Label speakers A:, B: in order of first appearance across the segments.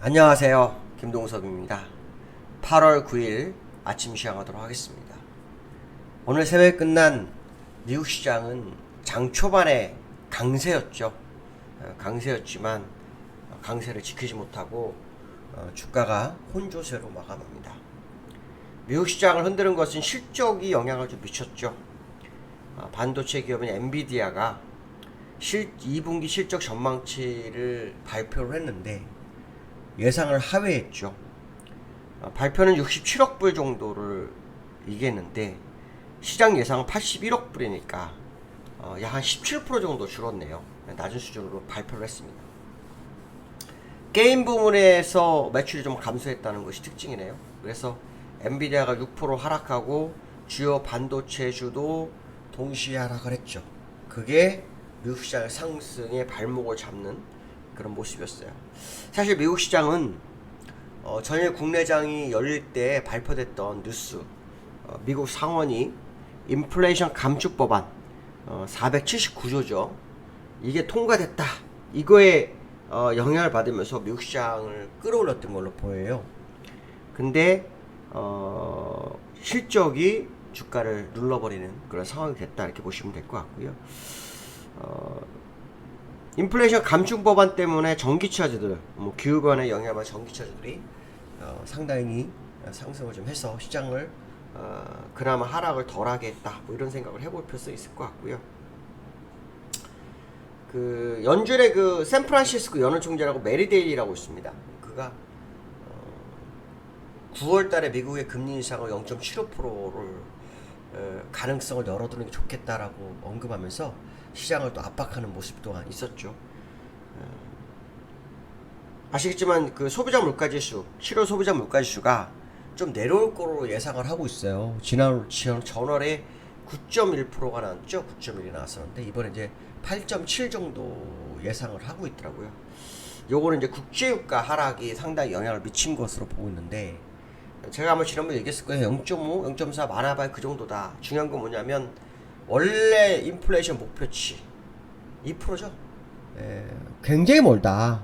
A: 안녕하세요. 김동섭입니다. 8월 9일 아침 시작하도록 하겠습니다. 오늘 새벽에 끝난 미국 시장은 장 초반에 강세였죠. 어, 강세였지만 어, 강세를 지키지 못하고 어, 주가가 혼조세로 마감합니다. 미국 시장을 흔드는 것은 실적이 영향을 좀 미쳤죠. 아, 반도체 기업인 엔비디아가 실 2분기 실적 전망치를 발표를 했는데 예상을 하회했죠. 어, 발표는 67억 불 정도를 얘기했는데 시장 예상은 81억 불이니까 어, 약한 17% 정도 줄었네요. 낮은 수준으로 발표를 했습니다. 게임 부문에서 매출이 좀 감소했다는 것이 특징이네요. 그래서 엔비디아가 6% 하락하고 주요 반도체주도 동시에 하락을 했죠. 그게 미국 시장의 상승의 발목을 잡는 그런 모습이었어요. 사실 미국 시장은 어, 전일 국내장이 열릴 때 발표됐던 뉴스, 어, 미국 상원이 인플레이션 감축 법안 어, 479조죠. 이게 통과됐다. 이거에 어, 영향을 받으면서 미국 시장을 끌어올렸던 걸로 보여요. 근데 어, 실적이 주가를 눌러버리는 그런 상황이 됐다 이렇게 보시면 될 것 같고요. 어, 인플레이션 감축 법안 때문에 전기 차주들, 뭐 기후변에 영향을 받은 전기 차주들이 어, 상당히 상승을 좀 해서 시장을 어, 그나마 하락을 덜하게 했다. 뭐 이런 생각을 해볼 필요도 있을 것 같고요. 그 연준의 그 샌프란시스코 연은 총재라고 메리데일이라고 있습니다. 그가 어, 9월달에 미국의 금리 인상을 0.75%를 어, 가능성을 열어두는 게 좋겠다라고 언급하면서 시장을 또 압박하는 모습 또한 있었죠. 어, 아시겠지만 그 소비자 물가지수 7월 소비자 물가지수가 좀 내려올 거로 예상을 하고 있어요. 지난 전- 전월에 9.1%가 나왔죠. 9.1이 나왔었는데 이번에 이제 8.7 정도 예상을 하고 있더라고요. 요거는 이제 국제유가 하락이 상당히 영향을 미친 것으로 보고 있는데 제가 아마 지난번에 얘기했을 거예요. 0.5, 0.4 많아봐야 그 정도다. 중요한 건 뭐냐면 원래 인플레이션 목표치 2%죠. 예, 굉장히 멀다.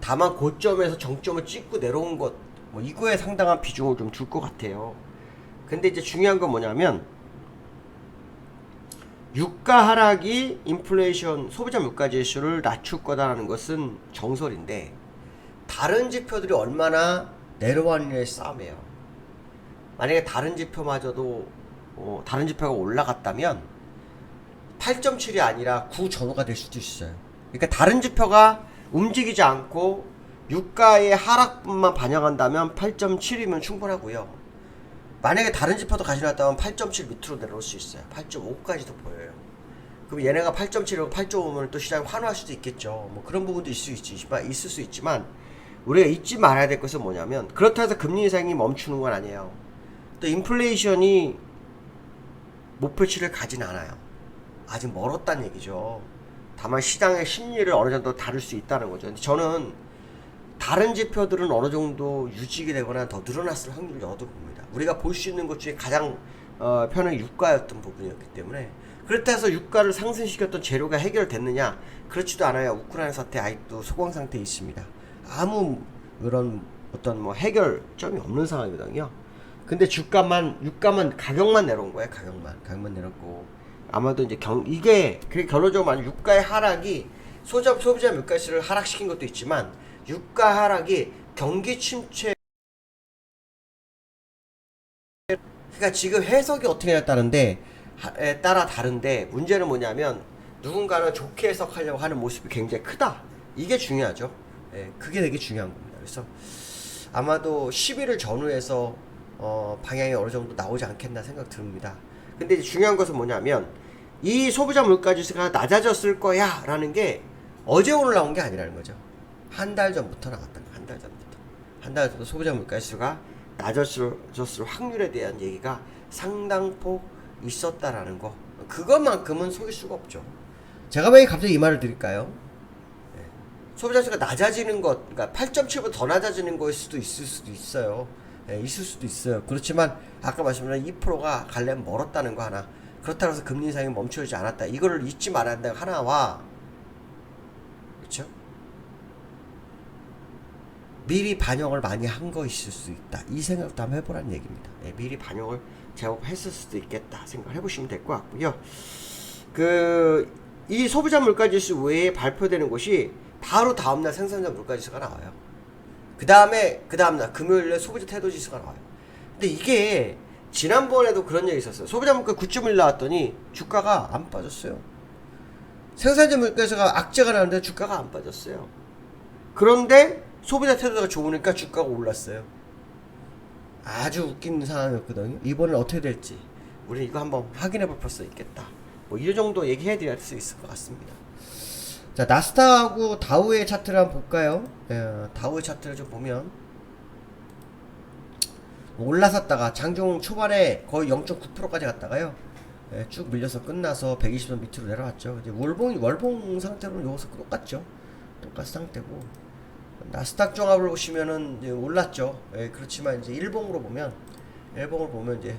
A: 다만 고점에서 정점을 찍고 내려온 것, 뭐 이거에 상당한 비중을 좀 줄 것 같아요. 근데 이제 중요한 건 뭐냐면 유가 하락이 인플레이션 소비자 물가 지수를 낮출 거다라는 것은 정설인데 다른 지표들이 얼마나 내려왔느냐의 싸움이에요. 만약에 다른 지표마저도 어, 다른 지표가 올라갔다면 8.7이 아니라 9 전후가 될 수도 있어요. 그러니까 다른 지표가 움직이지 않고 유가의 하락분만 반영한다면 8.7이면 충분하고요. 만약에 다른 지표도 가져놨다면 8.7 밑으로 내려올 수 있어요. 8.5까지도 보여요. 그럼 얘네가 8.7이고 8.5면 또 시장이 환호할 수도 있겠죠. 뭐 그런 부분도 있을 수 있지만 있을 수 있지만 우리가 잊지 말아야 될 것은 뭐냐면 그렇다 해서 금리 인상이 멈추는 건 아니에요. 또 인플레이션이 목표치를 가진 않아요. 아직 멀었다는 얘기죠. 다만 시장의 심리를 어느 정도 다룰 수 있다는 거죠. 저는 다른 지표들은 어느 정도 유지가 되거나 더 늘어났을 저도 봅니다. 우리가 볼 수 있는 것 중에 가장 어, 편은 유가였던 부분이었기 때문에 그렇다 해서 유가를 상승시켰던 재료가 해결됐느냐? 그렇지도 않아요. 우크라이나 사태 아직도 소강 상태에 있습니다. 아무 그런 어떤 뭐 해결점이 없는 상황이거든요. 근데 주가만 유가만 가격만 내려온 거예요. 가격만 가격만 내렸고 아마도 이제 경 이게 그 결론적으로 말하면 유가의 하락이 소자 소비자 물가지수를 하락시킨 것도 있지만 유가 하락이 경기 침체 그러니까 지금 해석이 어떻게 했다는데 에 따라 다른데 문제는 뭐냐면 누군가는 좋게 해석하려고 하는 모습이 굉장히 크다. 이게 중요하죠. 예, 그게 되게 중요한 겁니다. 그래서 아마도 10일을 전후해서 어, 방향이 어느 정도 나오지 않겠나 생각 듭니다. 근데 중요한 것은 뭐냐면 이 소비자 물가 지수가 낮아졌을 거야 라는 게 어제 오늘 나온 게 아니라는 거죠. 한 달 전부터 나왔던 한달 전부터 한 달 전부터 소비자 물가 지수가 낮아졌을 확률에 대한 얘기가 상당폭 있었다라는 거 그것만큼은 속일 수가 없죠. 제가 왜 갑자기 이 말을 드릴까요? 네. 소비자 지수가 낮아지는 것, 그러니까 8.7보다 더 낮아지는 거일 수도 있을 수도 있어요. 예, 있을 수도 있어요. 그렇지만 아까 말씀드린 2%가 갈래면 멀었다는 거 하나. 그렇다고 해서 금리 인상이 멈춰지지 않았다. 이거를 잊지 말아야 한다는 거 하나와 그렇죠? 미리 반영을 많이 한 거 있을 수 있다. 이 생각도 한번 해보라는 얘기입니다. 예, 미리 반영을 제법 했을 수도 있겠다 생각을 해보시면 될 것 같고요. 그 이 소비자 물가지수 외에 발표되는 것이 바로 다음날 생산자 물가지수가 나와요. 그 다음에 그 다음날 금요일에 소비자 태도 지수가 나와요. 근데 이게 지난번에도 그런 얘기 있었어요. 소비자 물가 9.1 나왔더니 주가가 안 빠졌어요. 생산자 물가에서가 악재가 나는데 주가가 안 빠졌어요. 그런데 소비자 태도가 좋으니까 주가가 올랐어요. 아주 웃긴 상황이었거든요. 이번엔 어떻게 될지 우리 이거 한번 확인해 볼 필요가 있겠다. 뭐 이 정도 얘기해 드릴 수 있을 것 같습니다. 자 나스닥하고 다우의 차트를 한번 볼까요? 예, 다우의 차트를 좀 보면 올라섰다가 장중 초반에 거의 0.9%까지 갔다가요. 예, 쭉 밀려서 끝나서 120선 밑으로 내려왔죠. 이제 월봉 월봉 상태로는 여기서 똑같죠. 똑같은 상태고 나스닥 종합을 보시면은 올랐죠. 예, 그렇지만 이제 일봉으로 보면 일봉을 보면 이제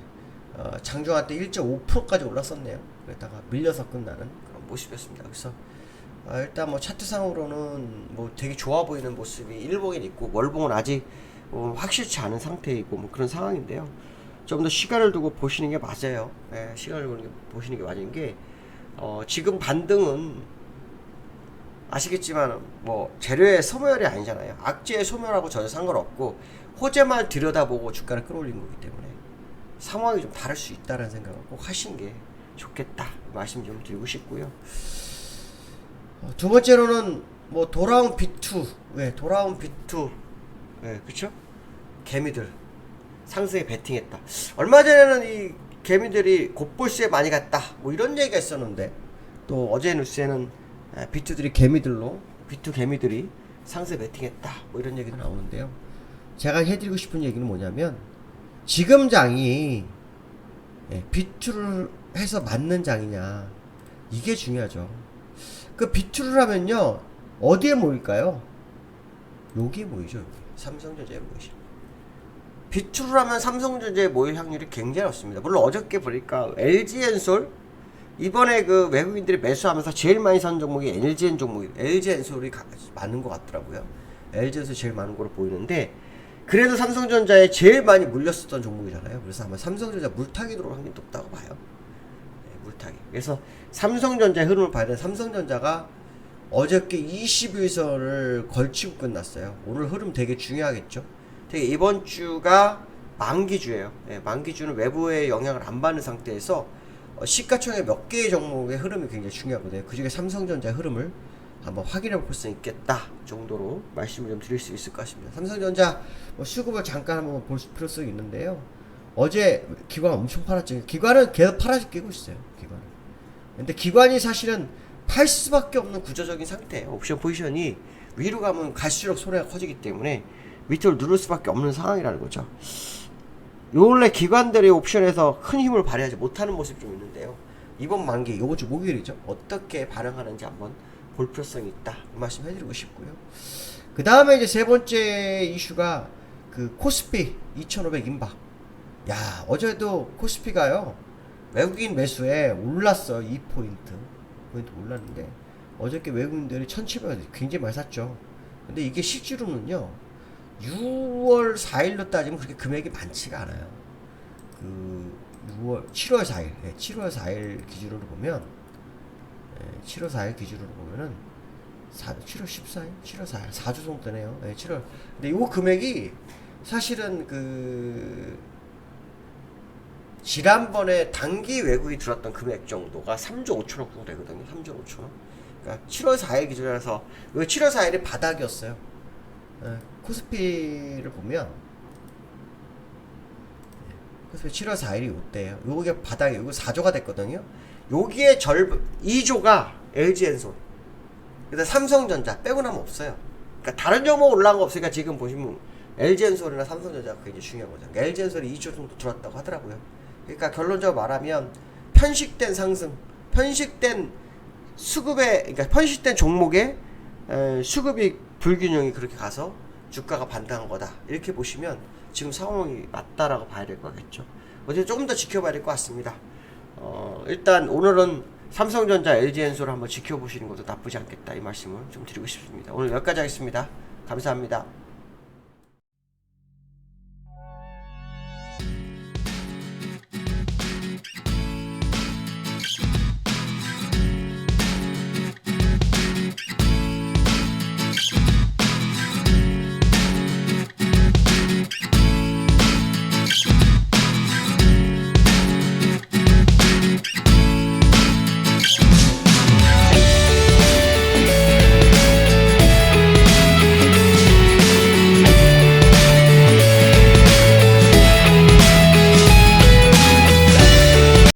A: 어, 장중한 때 1.5%까지 올랐었네요. 그랬다가 밀려서 끝나는 그런 모습이었습니다. 그래서 아, 일단 뭐 차트상으로는 뭐 되게 좋아 보이는 모습이 일봉엔 있고 월봉은 아직 어, 확실치 않은 상태이고 뭐 그런 상황인데요. 좀 더 시간을 두고 보시는 게 맞아요. 예, 시간을 두고 보시는 게 맞은 게 어, 지금 반등은 아시겠지만 뭐 재료의 소멸이 아니잖아요. 악재의 소멸하고 전혀 상관없고 호재만 들여다보고 주가를 끌어올린 거기 때문에 상황이 좀 다를 수 있다는 생각을 꼭 하시는 게 좋겠다 말씀 좀 드리고 싶고요. 어, 두 번째로는 뭐 돌아온 B2, 왜 돌아온 B2, 예, 그렇죠? 개미들 상승에 베팅했다. 얼마 전에는 이 개미들이 곧볼세 많이 갔다. 뭐 이런 얘기가 있었는데 또 어제 뉴스에는 아, B2들이 개미들로 B2 개미들이 상승에 베팅했다. 뭐 이런 얘기도 나오는데요. 제가 해드리고 싶은 얘기는 뭐냐면 지금 장이 예, B2를 해서 맞는 장이냐 이게 중요하죠. 그 B2를 하면요 어디에 모일까요? 여기에 모이죠. 여기. 삼성전자에 모이죠. B2를 하면 삼성전자에 모일 확률이 굉장히 높습니다. 물론 어저께 보니까 LG엔솔 이번에 그 외국인들이 매수하면서 제일 많이 산 종목이 LG엔 종목이 LG엔솔이 많은 것 같더라고요. LG엔솔 제일 많은 걸로 보이는데 그래도 삼성전자에 제일 많이 물렸었던 종목이잖아요. 그래서 아마 삼성전자 물타기 들어올 확률이 높다고 봐요. 네, 물타기. 그래서 삼성전자의 흐름을 봐야 돼. 삼성전자가 어저께 20일선을 걸치고 끝났어요. 오늘 흐름 되게 중요하겠죠. 되게 이번 주가 만기주예요. 예, 만기주는 외부의 영향을 안 받는 상태에서 어, 시가총액 몇 개의 종목의 흐름이 굉장히 중요하거든요. 그 중에 삼성전자의 흐름을 한번 확인해 볼 수 있겠다 정도로 말씀을 좀 드릴 수 있을 것 같습니다. 삼성전자 뭐 수급을 잠깐 한번 볼 필요성이 있는데요. 어제 기관 엄청 팔았죠. 기관은 계속 팔아서 끼고 있어요. 기관은. 근데 기관이 사실은 팔 수밖에 없는 구조적인 상태예요. 옵션 포지션이 위로 가면 갈수록 손해가 커지기 때문에 밑으로 누를 수밖에 없는 상황이라는 거죠. 요 원래 기관들의 옵션에서 큰 힘을 발휘하지 못하는 모습이 좀 있는데요. 이번 만기, 요번 주 목요일이죠. 어떻게 반응하는지 한번 볼 필요성이 있다. 이 말씀 해드리고 싶고요. 그 다음에 이제 세 번째 이슈가 그 코스피 2,500 임박. 야, 어제도 코스피가요. 외국인 매수에 올랐어. 2포인트. 포인트 올랐는데 어저께 외국인들이 1,700원 굉장히 많이 샀죠. 근데 이게 실제로는요. 6월 4일로 따지면 그렇게 금액이 많지가 않아요. 그 6월 7월 4일, 네, 7월 4일 기준으로 보면 네, 7월 4일 기준으로 보면은 4, 7월 14일, 7월 4일, 4주 정도 되네요. 네, 7월. 근데 요 금액이 사실은 그 지난번에 단기 외국이 들었던 금액 정도가 3조 5천억 정도 되거든요. 3조 5천억. 그러니까 7월 4일 기준이라서 왜 7월 4일이 바닥이었어요. 예, 코스피를 보면 예, 코스피 7월 4일이 요때예요. 요게 바닥에 요거 4조가 됐거든요. 여기에 절 2조가 LG엔솔. 그다음 삼성전자 빼고 나면 없어요. 그러니까 다른 종목 올라간 거 없으니까 지금 보시면 LG엔솔이나 삼성전자가 굉장히 중요한 거죠. 그러니까 LG엔솔이 2조 정도 들었다고 하더라고요. 그러니까 결론적으로 말하면 편식된 상승, 편식된 수급에 그러니까 편식된 종목에 에, 수급이 불균형이 그렇게 가서 주가가 반등한 거다 이렇게 보시면 지금 상황이 맞다라고 봐야 될 거겠죠. 어제 조금 더 지켜봐야 될 것 같습니다. 어, 일단 오늘은 삼성전자, LG엔솔을 한번 지켜보시는 것도 나쁘지 않겠다 이 말씀을 좀 드리고 싶습니다. 오늘 여기까지 하겠습니다. 감사합니다.